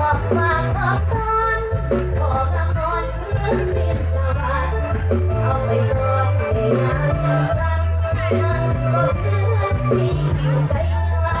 บอกฝากบอกซ้อนบอกกำนอนคืนดินสวัสดเอาไปบอในงานสักนั่งก็เพื่อนที่อจใกล้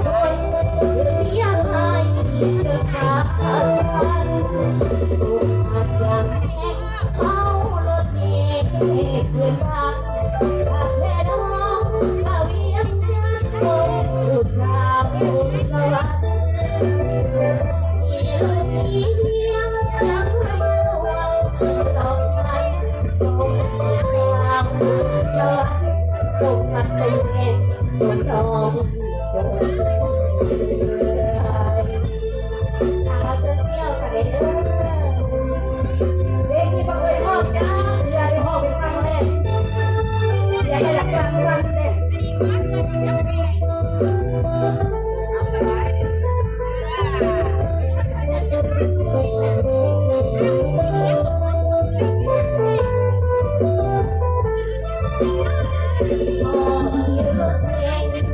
เพื่อนบ้า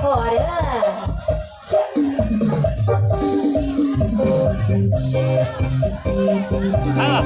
พอเด้ออะ